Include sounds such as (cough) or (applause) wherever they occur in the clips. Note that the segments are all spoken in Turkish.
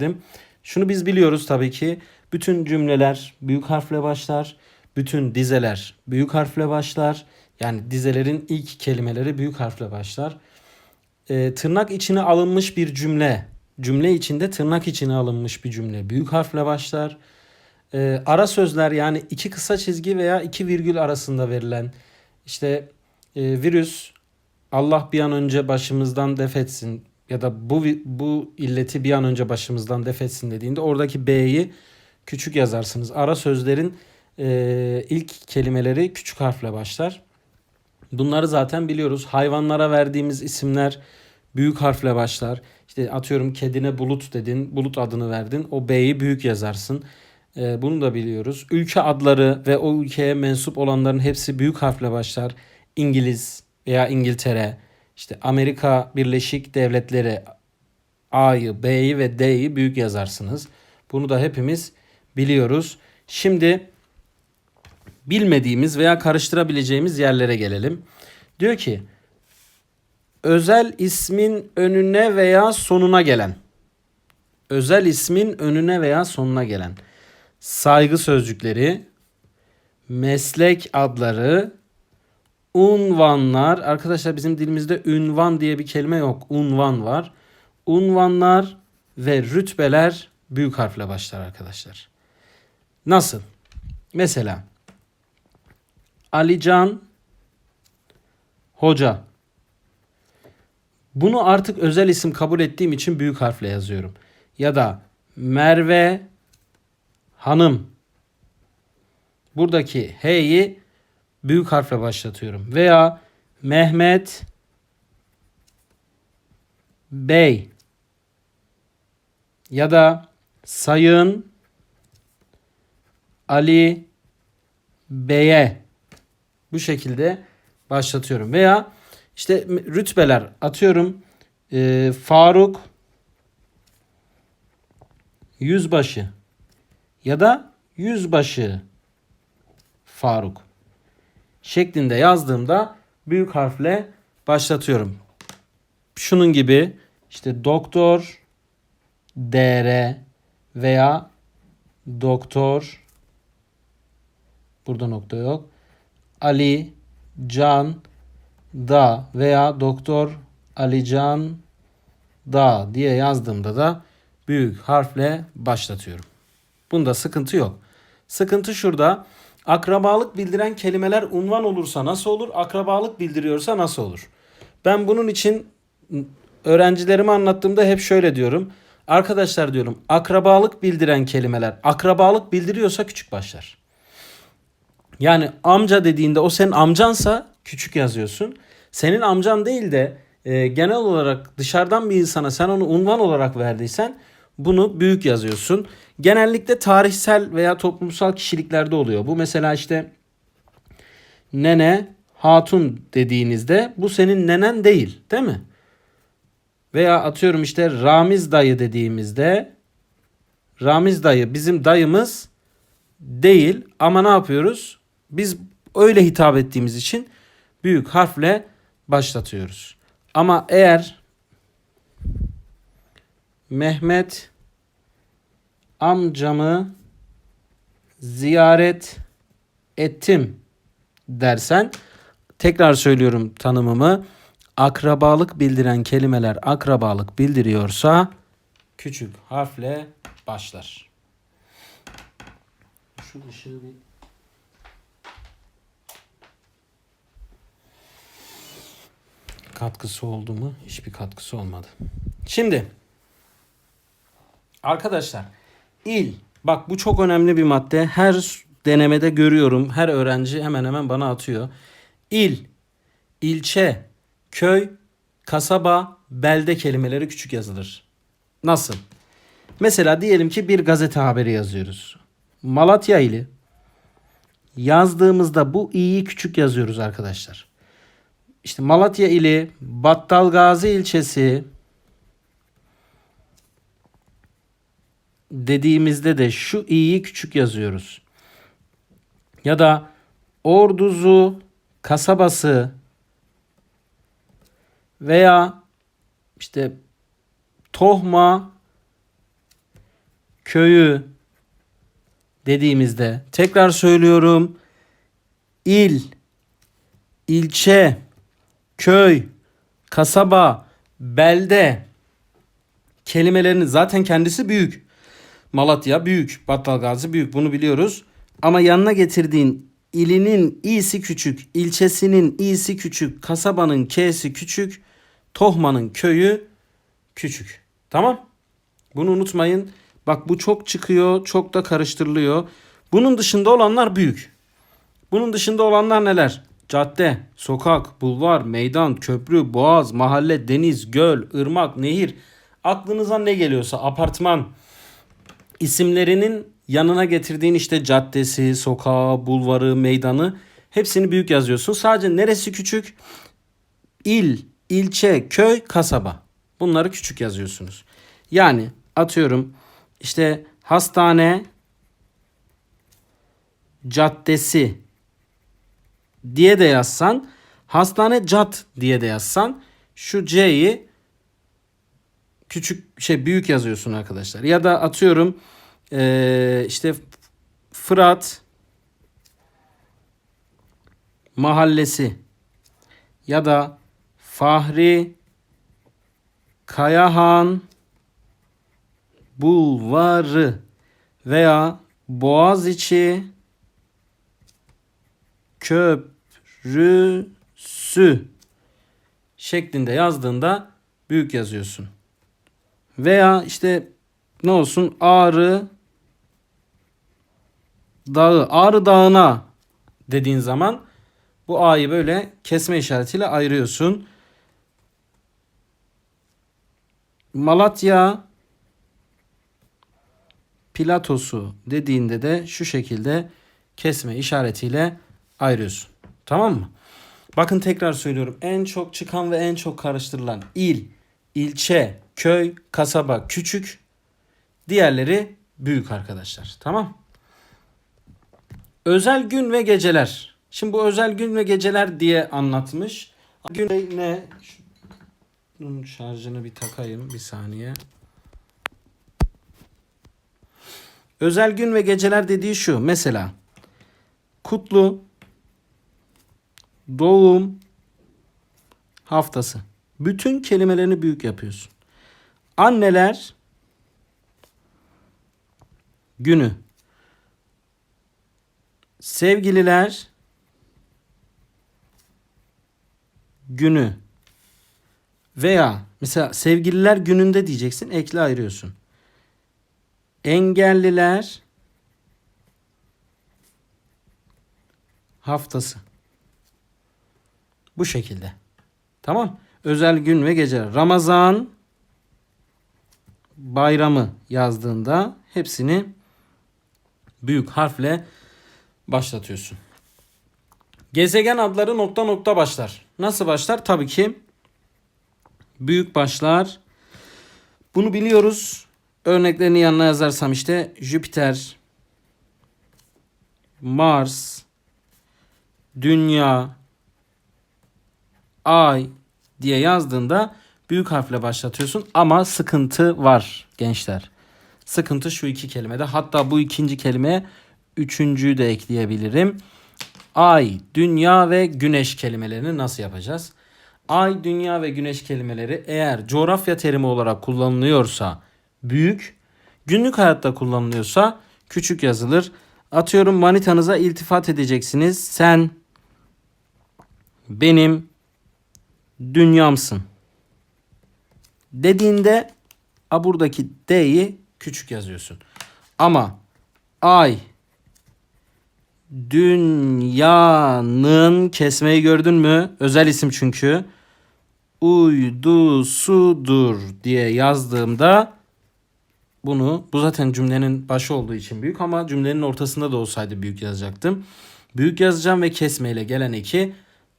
verdim. Şunu biz biliyoruz tabii ki. Bütün cümleler büyük harfle başlar. Bütün dizeler büyük harfle başlar. Yani dizelerin ilk kelimeleri büyük harfle başlar. Ee, tırnak içine alınmış bir cümle. Cümle içinde tırnak içine alınmış bir cümle. Büyük harfle başlar. Ee, ara sözler yani iki kısa çizgi veya iki virgül arasında verilen işte e, virüs Allah bir an önce başımızdan defetsin ya da bu bu illeti bir an önce başımızdan defetsin dediğinde oradaki B'yi küçük yazarsınız. Ara sözlerin e, ilk kelimeleri küçük harfle başlar. Bunları zaten biliyoruz. Hayvanlara verdiğimiz isimler büyük harfle başlar. İşte atıyorum kedine bulut dedin, bulut adını verdin. O B'yi büyük yazarsın. Ee, bunu da biliyoruz. Ülke adları ve o ülkeye mensup olanların hepsi büyük harfle başlar. İngiliz veya İngiltere, işte Amerika Birleşik Devletleri A'yı, B'yi ve D'yi büyük yazarsınız. Bunu da hepimiz biliyoruz. Şimdi bilmediğimiz veya karıştırabileceğimiz yerlere gelelim. Diyor ki özel ismin önüne veya sonuna gelen özel ismin önüne veya sonuna gelen saygı sözcükleri, meslek adları, unvanlar. Arkadaşlar bizim dilimizde ünvan diye bir kelime yok. Unvan var. Unvanlar ve rütbeler büyük harfle başlar arkadaşlar. Nasıl? Mesela Alican Hoca. Bunu artık özel isim kabul ettiğim için büyük harfle yazıyorum. Ya da Merve Hanım. Buradaki H'yi büyük harfle başlatıyorum. Veya Mehmet Bey ya da Sayın Ali Bey'e bu şekilde başlatıyorum. Veya işte rütbeler atıyorum. Ee, Faruk Yüzbaşı ya da Yüzbaşı Faruk şeklinde yazdığımda büyük harfle başlatıyorum. Şunun gibi işte doktor DR veya doktor burada nokta yok. Ali Can Da veya Doktor Ali Can Da diye yazdığımda da büyük harfle başlatıyorum. Bunda sıkıntı yok. Sıkıntı şurada. Akrabalık bildiren kelimeler unvan olursa nasıl olur? Akrabalık bildiriyorsa nasıl olur? Ben bunun için öğrencilerime anlattığımda hep şöyle diyorum. Arkadaşlar diyorum akrabalık bildiren kelimeler akrabalık bildiriyorsa küçük başlar. Yani amca dediğinde o senin amcansa küçük yazıyorsun. Senin amcan değil de e, genel olarak dışarıdan bir insana sen onu unvan olarak verdiysen bunu büyük yazıyorsun. Genellikle tarihsel veya toplumsal kişiliklerde oluyor. Bu mesela işte nene hatun dediğinizde bu senin nenen değil değil mi? Veya atıyorum işte Ramiz dayı dediğimizde Ramiz dayı bizim dayımız değil ama ne yapıyoruz? Biz öyle hitap ettiğimiz için büyük harfle başlatıyoruz. Ama eğer Mehmet amcamı ziyaret ettim dersen tekrar söylüyorum tanımımı akrabalık bildiren kelimeler akrabalık bildiriyorsa küçük harfle başlar. Şu ışığı bir katkısı oldu mu? Hiçbir katkısı olmadı. Şimdi arkadaşlar il bak bu çok önemli bir madde. Her denemede görüyorum. Her öğrenci hemen hemen bana atıyor. İl, ilçe, köy, kasaba, belde kelimeleri küçük yazılır. Nasıl? Mesela diyelim ki bir gazete haberi yazıyoruz. Malatya ili yazdığımızda bu i'yi küçük yazıyoruz arkadaşlar. İşte Malatya ili Battalgazi ilçesi dediğimizde de şu i'yi küçük yazıyoruz. Ya da Orduzu kasabası veya işte Tohma köyü dediğimizde tekrar söylüyorum. il, ilçe, köy, kasaba, belde kelimelerin zaten kendisi büyük. Malatya büyük, Battalgazi büyük bunu biliyoruz. Ama yanına getirdiğin ilinin i'si küçük, ilçesinin i'si küçük, kasabanın k'si küçük, Tohma'nın köyü küçük. Tamam? Bunu unutmayın. Bak bu çok çıkıyor, çok da karıştırılıyor. Bunun dışında olanlar büyük. Bunun dışında olanlar neler? Cadde, sokak, bulvar, meydan, köprü, boğaz, mahalle, deniz, göl, ırmak, nehir. Aklınıza ne geliyorsa apartman isimlerinin yanına getirdiğin işte caddesi, sokağı, bulvarı, meydanı hepsini büyük yazıyorsun. Sadece neresi küçük? İl, ilçe, köy, kasaba. Bunları küçük yazıyorsunuz. Yani atıyorum işte hastane caddesi diye de yazsan hastane cad diye de yazsan şu C'yi küçük şey büyük yazıyorsun arkadaşlar. Ya da atıyorum eee, işte Fırat mahallesi ya da Fahri Kayahan Bulvarı veya Boğaziçi Köprüsü şeklinde yazdığında büyük yazıyorsun. Veya işte ne olsun Ağrı Dağı, Ağrı Dağı'na dediğin zaman bu A'yı böyle kesme işaretiyle ayırıyorsun. Malatya Platosu dediğinde de şu şekilde kesme işaretiyle ayırıyorsun. Tamam mı? Bakın tekrar söylüyorum. En çok çıkan ve en çok karıştırılan il, ilçe, köy, kasaba küçük. Diğerleri büyük arkadaşlar. Tamam? Özel gün ve geceler. Şimdi bu özel gün ve geceler diye anlatmış. Gün ne? Şunun şarjını bir takayım bir saniye. Özel gün ve geceler dediği şu. Mesela kutlu doğum haftası. Bütün kelimelerini büyük yapıyorsun. Anneler günü. Sevgililer günü. Veya mesela sevgililer gününde diyeceksin ekle ayırıyorsun. Engelliler haftası. Bu şekilde. Tamam. Özel gün ve gece. Ramazan bayramı yazdığında hepsini büyük harfle başlatıyorsun. Gezegen adları nokta nokta başlar. Nasıl başlar? Tabii ki büyük başlar. Bunu biliyoruz. Örneklerini yanına yazarsam işte Jüpiter, Mars, Dünya, Ay diye yazdığında büyük harfle başlatıyorsun ama sıkıntı var gençler. Sıkıntı şu iki kelimede. Hatta bu ikinci kelimeye üçüncüyü de ekleyebilirim. Ay, dünya ve güneş kelimelerini nasıl yapacağız? Ay, dünya ve güneş kelimeleri eğer coğrafya terimi olarak kullanılıyorsa büyük, günlük hayatta kullanılıyorsa küçük yazılır. Atıyorum manitanıza iltifat edeceksiniz. Sen benim dünyamsın. Dediğinde a buradaki D'yi küçük yazıyorsun. Ama ay dünyanın kesmeyi gördün mü? Özel isim çünkü. Uydusudur diye yazdığımda bunu bu zaten cümlenin başı olduğu için büyük ama cümlenin ortasında da olsaydı büyük yazacaktım. Büyük yazacağım ve kesmeyle gelen eki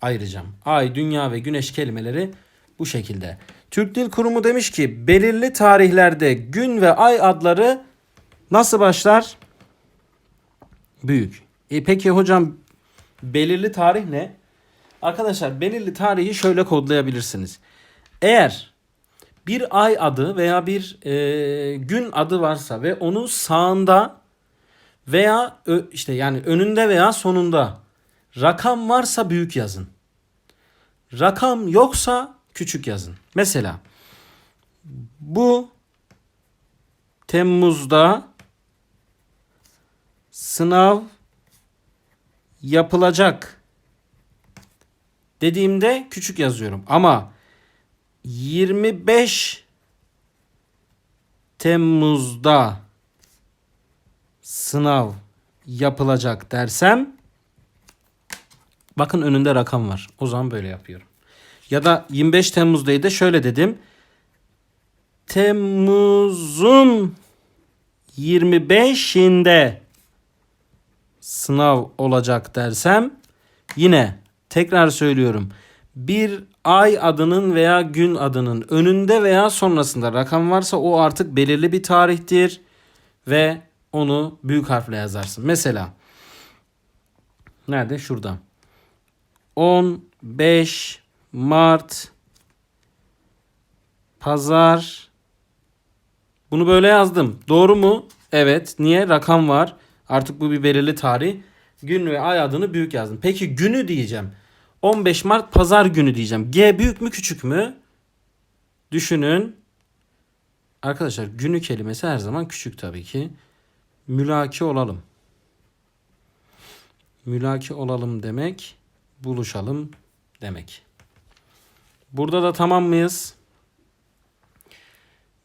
ayıracağım. Ay, dünya ve güneş kelimeleri bu şekilde. Türk Dil Kurumu demiş ki belirli tarihlerde gün ve ay adları nasıl başlar? Büyük. E peki hocam belirli tarih ne? Arkadaşlar belirli tarihi şöyle kodlayabilirsiniz. Eğer bir ay adı veya bir e, gün adı varsa ve onun sağında veya ö- işte yani önünde veya sonunda rakam varsa büyük yazın. Rakam yoksa küçük yazın. Mesela bu Temmuz'da sınav yapılacak dediğimde küçük yazıyorum. Ama 25 Temmuz'da sınav yapılacak dersem bakın önünde rakam var. O zaman böyle yapıyorum. Ya da 25 Temmuz'daydı şöyle dedim. Temmuz'un 25'inde sınav olacak dersem yine tekrar söylüyorum. Bir ay adının veya gün adının önünde veya sonrasında rakam varsa o artık belirli bir tarihtir ve onu büyük harfle yazarsın. Mesela nerede? Şurada. 15 Mart Pazar Bunu böyle yazdım. Doğru mu? Evet. Niye? Rakam var. Artık bu bir belirli tarih. Gün ve ay adını büyük yazdım. Peki günü diyeceğim. 15 Mart pazar günü diyeceğim. G büyük mü küçük mü? Düşünün. Arkadaşlar günü kelimesi her zaman küçük tabii ki. Mülaki olalım. Mülaki olalım demek buluşalım demek. Burada da tamam mıyız?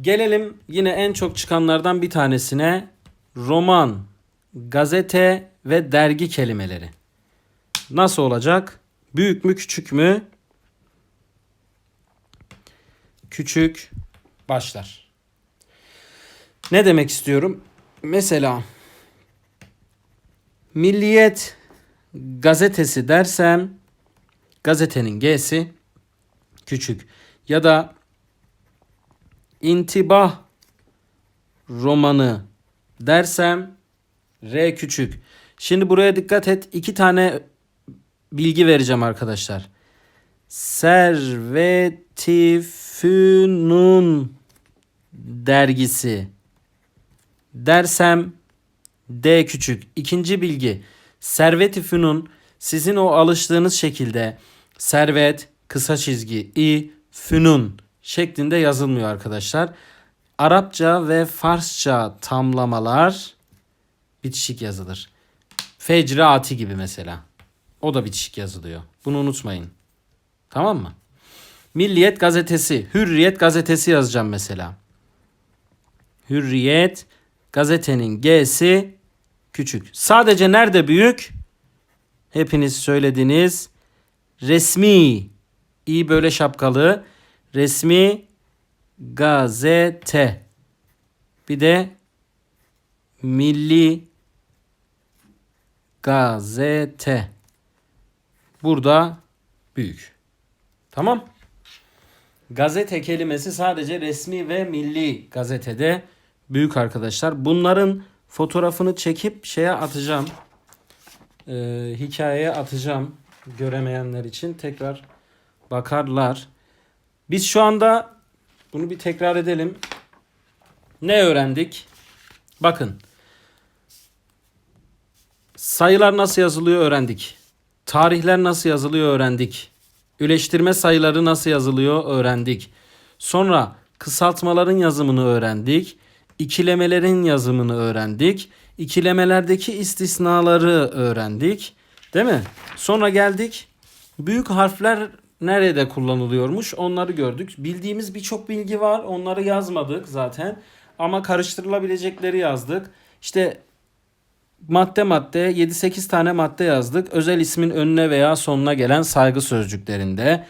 Gelelim yine en çok çıkanlardan bir tanesine roman, gazete ve dergi kelimeleri. Nasıl olacak? Büyük mü küçük mü? Küçük başlar. Ne demek istiyorum? Mesela Milliyet gazetesi dersem gazetenin G'si küçük. Ya da intibah romanı dersem R küçük. Şimdi buraya dikkat et. İki tane bilgi vereceğim arkadaşlar. Servet-i Fünun dergisi dersem D küçük. İkinci bilgi. Servet-i Fünun sizin o alıştığınız şekilde servet kısa çizgi i fünun şeklinde yazılmıyor arkadaşlar. Arapça ve Farsça tamlamalar bitişik yazılır. Fecraati gibi mesela. O da bitişik yazılıyor. Bunu unutmayın. Tamam mı? Milliyet gazetesi, Hürriyet gazetesi yazacağım mesela. Hürriyet gazetenin G'si küçük. Sadece nerede büyük? Hepiniz söylediniz. Resmi. İyi böyle şapkalı. Resmi gazete. Bir de milli gazete. Burada büyük. Tamam. Gazete kelimesi sadece resmi ve milli gazetede büyük arkadaşlar. Bunların fotoğrafını çekip şeye atacağım. Ee, hikayeye atacağım. Göremeyenler için tekrar bakarlar. Biz şu anda bunu bir tekrar edelim. Ne öğrendik? Bakın. Sayılar nasıl yazılıyor öğrendik. Tarihler nasıl yazılıyor öğrendik. Üleştirme sayıları nasıl yazılıyor öğrendik. Sonra kısaltmaların yazımını öğrendik. İkilemelerin yazımını öğrendik. İkilemelerdeki istisnaları öğrendik. Değil mi? Sonra geldik. Büyük harfler nerede kullanılıyormuş onları gördük. Bildiğimiz birçok bilgi var. Onları yazmadık zaten. Ama karıştırılabilecekleri yazdık. İşte madde madde 7-8 tane madde yazdık. Özel ismin önüne veya sonuna gelen saygı sözcüklerinde.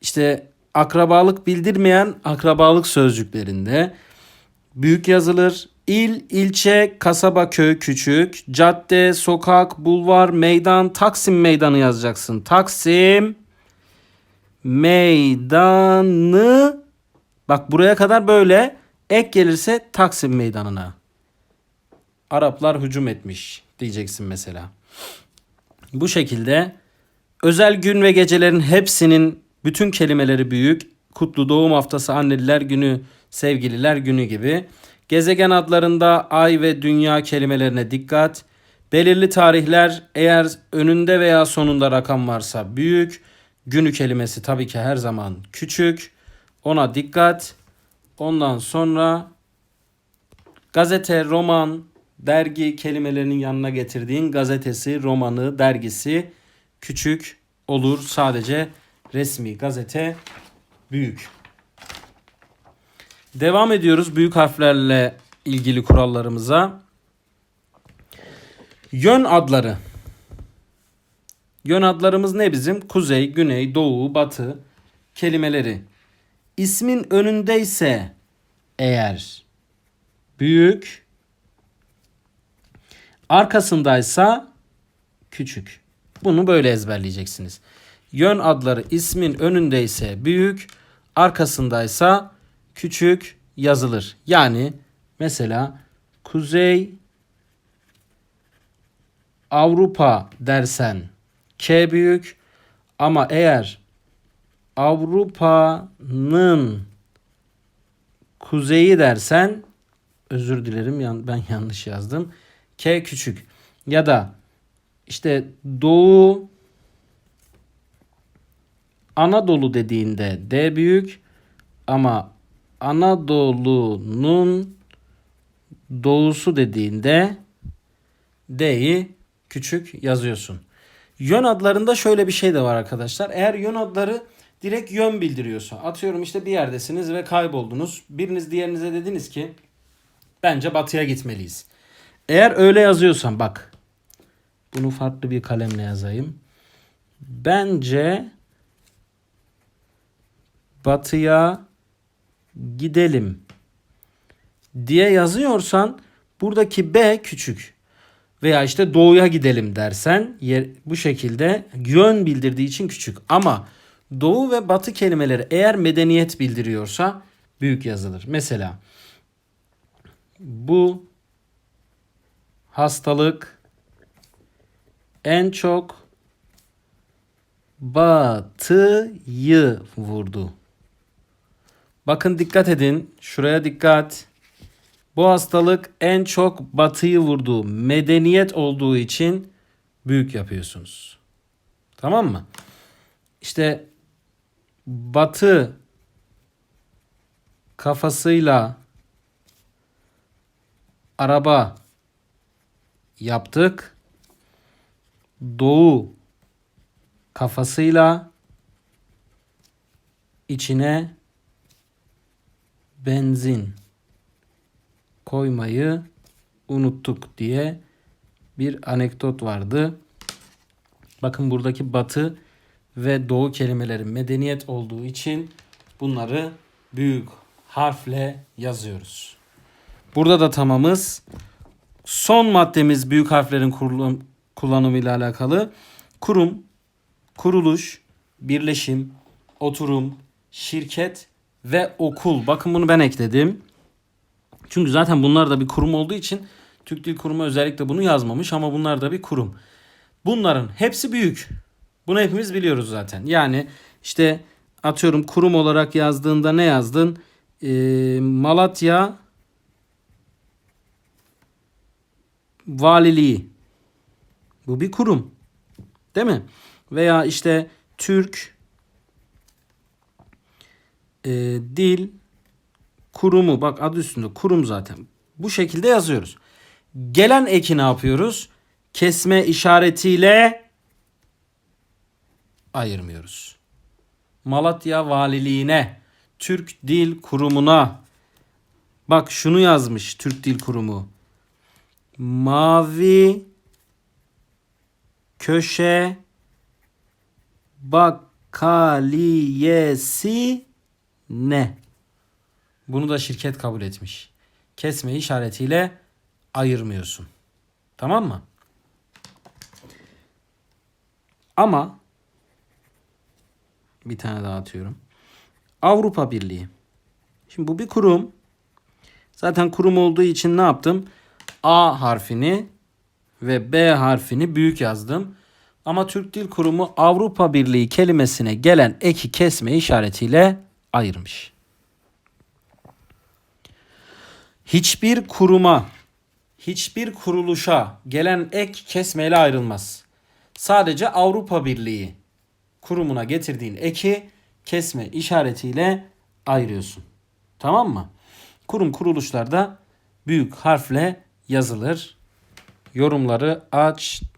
İşte akrabalık bildirmeyen akrabalık sözcüklerinde. Büyük yazılır. İl, ilçe, kasaba, köy, küçük. Cadde, sokak, bulvar, meydan, Taksim meydanı yazacaksın. Taksim meydanı. Bak buraya kadar böyle. Ek gelirse Taksim meydanına. Araplar hücum etmiş diyeceksin mesela. Bu şekilde özel gün ve gecelerin hepsinin bütün kelimeleri büyük. kutlu doğum haftası, anneliler günü, sevgililer günü gibi. Gezegen adlarında ay ve dünya kelimelerine dikkat. Belirli tarihler eğer önünde veya sonunda rakam varsa büyük. Günü kelimesi tabii ki her zaman küçük. Ona dikkat. Ondan sonra gazete, roman, dergi kelimelerinin yanına getirdiğin gazetesi, romanı, dergisi küçük olur. Sadece resmi gazete büyük. Devam ediyoruz büyük harflerle ilgili kurallarımıza. Yön adları. Yön adlarımız ne bizim? Kuzey, güney, doğu, batı kelimeleri. İsmin önündeyse eğer büyük, arkasındaysa küçük. Bunu böyle ezberleyeceksiniz. Yön adları ismin önündeyse büyük, arkasındaysa küçük yazılır. Yani mesela Kuzey Avrupa dersen K büyük ama eğer Avrupa'nın kuzeyi dersen özür dilerim ben (laughs) yanlış yazdım. K küçük ya da işte Doğu Anadolu dediğinde D büyük ama Anadolu'nun doğusu dediğinde D'yi küçük yazıyorsun. Yön adlarında şöyle bir şey de var arkadaşlar. Eğer yön adları direkt yön bildiriyorsa atıyorum işte bir yerdesiniz ve kayboldunuz. Biriniz diğerinize dediniz ki bence batıya gitmeliyiz. Eğer öyle yazıyorsan bak bunu farklı bir kalemle yazayım. Bence batıya gidelim diye yazıyorsan buradaki B küçük. Veya işte doğuya gidelim dersen yer, bu şekilde yön bildirdiği için küçük. Ama doğu ve batı kelimeleri eğer medeniyet bildiriyorsa büyük yazılır. Mesela bu hastalık en çok batıyı vurdu. Bakın dikkat edin. Şuraya dikkat. Bu hastalık en çok batıyı vurdu. Medeniyet olduğu için büyük yapıyorsunuz. Tamam mı? İşte batı kafasıyla araba yaptık. Doğu kafasıyla içine benzin koymayı unuttuk diye bir anekdot vardı. Bakın buradaki batı ve doğu kelimeleri medeniyet olduğu için bunları büyük harfle yazıyoruz. Burada da tamamız. Son maddemiz büyük harflerin kurulum, kullanımı ile alakalı. Kurum, kuruluş, birleşim, oturum, şirket ve okul. Bakın bunu ben ekledim. Çünkü zaten bunlar da bir kurum olduğu için Türk Dil Kurumu özellikle bunu yazmamış ama bunlar da bir kurum. Bunların hepsi büyük. Bunu hepimiz biliyoruz zaten. Yani işte atıyorum kurum olarak yazdığında ne yazdın? Ee, Malatya Valiliği. Bu bir kurum. Değil mi? Veya işte Türk e, Dil Kurumu. Bak adı üstünde kurum zaten. Bu şekilde yazıyoruz. Gelen eki ne yapıyoruz? Kesme işaretiyle ayırmıyoruz. Malatya Valiliğine, Türk Dil Kurumu'na. Bak şunu yazmış Türk Dil Kurumu. Mavi köşe bakaliyesi ne? Bunu da şirket kabul etmiş. Kesme işaretiyle ayırmıyorsun. Tamam mı? Ama bir tane daha atıyorum. Avrupa Birliği. Şimdi bu bir kurum. Zaten kurum olduğu için ne yaptım? A harfini ve B harfini büyük yazdım. Ama Türk Dil Kurumu Avrupa Birliği kelimesine gelen eki kesme işaretiyle ayırmış. Hiçbir kuruma, hiçbir kuruluşa gelen ek kesmeyle ayrılmaz. Sadece Avrupa Birliği kurumuna getirdiğin eki kesme işaretiyle ayırıyorsun. Tamam mı? Kurum kuruluşlarda büyük harfle yazılır. Yorumları açtım.